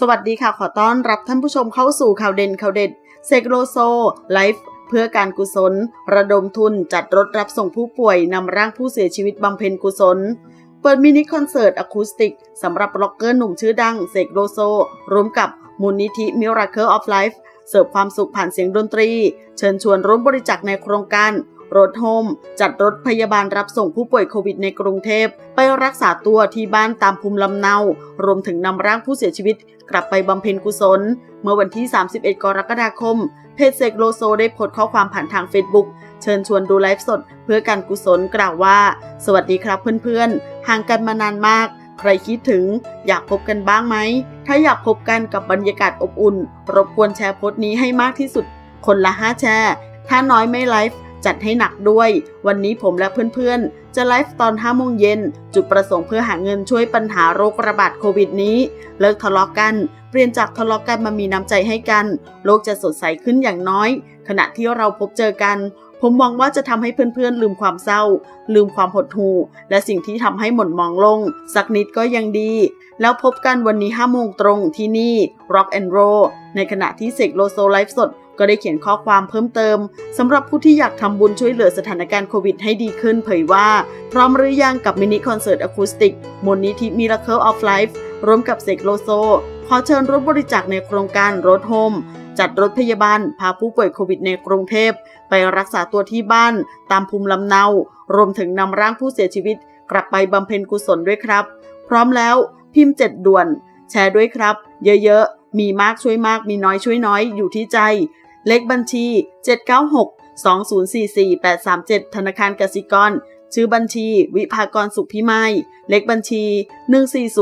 สวัสดีค่ะ ขอต้อนรับท่านผู้ชมเข้าสู่ข่าวเด่นข่าวเด็ดเซกโลโซไลฟ์เพื่อการกุศล ระดมทุนจัดรถรับส่งผู้ป่วยนำร่างผู้เสียชีวิตบำเพ็ญกุศล เปิดมินิคอนเสิร์ตอะคูสติกสำหรับล็อกเกอร์หนุ่มชื่อดังเซกโลโซร่วมกับมูลนิธิ Miracle of Life เสิร์ฟความสุขผ่านเสียงดนตรี เชิญชวนร่วมบริจาคในโครงการ รถโฮมจัดรถพยาบาลรับส่งผู้ป่วยโควิดในกรุงเทพ ไปรักษาตัวที่บ้านตามภูมิลำเนา รวมถึงนำร่างผู้เสียชีวิตกลับไปบำเพ็ญกุศล เมื่อวันที่ 31 กรกฎาคม เพจเซกโลโซได้โพสต์ข้อความผ่านทาง Facebook เชิญชวนดูไลฟ์สด เพื่อการกุศลกล่าวว่า สวัสดีครับเพื่อนๆ ห่างกันมานานมาก ใครคิดถึง อยากพบกันบ้างไหม ถ้าอยากพบกันกับบรรยากาศอบอุ่น รบกวนแชร์โพสต์นี้ให้มากที่สุด คนละ 5 แชร์ ถ้าน้อยไม่ไลฟ์ จัดให้หนักด้วย วันนี้ผมและเพื่อนๆ จะไลฟ์ตอน5โมงเย็น จุดประสงค์เพื่อหาเงินช่วยปัญหาโรคระบาดโควิดนี้ เลิกทะเลาะกัน เปลี่ยนจากทะเลาะกันมามีน้ำใจให้กัน โลกจะสดใสขึ้นอย่างน้อย ขณะที่เราพบเจอกัน ผมหวังว่าจะทำให้เพื่อนๆ ลืมความเศร้า ลืมความหดหู่ และสิ่งที่ทำให้หม่นมองลง สักนิดก็ยังดี แล้วพบกันวันนี้5โมงตรงที่นี่ Rock and Roll ในขณะที่เสกโลโซไลฟ์สดก็ได้เขียนข้อความเพิ่มเติมสำหรับผู้ที่อยากทำบุญช่วยเหลือสถานการณ์โควิดให้ดีขึ้นเผยว่า พร้อมหรือยังกับมินิคอนเสิร์ตอะคูสติกมูลนิธิ Miracle of Life ร่วมกับเสกโลโซขอเชิญร่วมบริจาคในโครงการรถโฮม จัดรถพยาบาลพาผู้ป่วยโควิดในกรุงเทพ ไปรักษาตัวที่บ้านตามภูมิลำเนา รวมถึงนำร่างผู้เสียชีวิต กลับไปบำเพ็ญกุศลด้วยครับ พร้อมแล้วพิมพ์เจ็ดด่วน แชร์ด้วยครับ เยอะๆ มีมากช่วยมากมีน้อยช่วยน้อยอยู่ที่ใจ เลขบัญชี 796 2044 837 ธนาคารกสิกรชื่อบัญชีวิภากรสุขพิไมยเลขบัญชี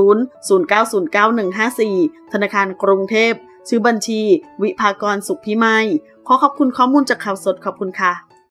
140 0909 154 ธนาคารกรุงเทพ ชื่อบัญชี วิภากรสุขพิไมยขอขอบคุณข้อมูลจากข่าวสดขอบคุณค่ะ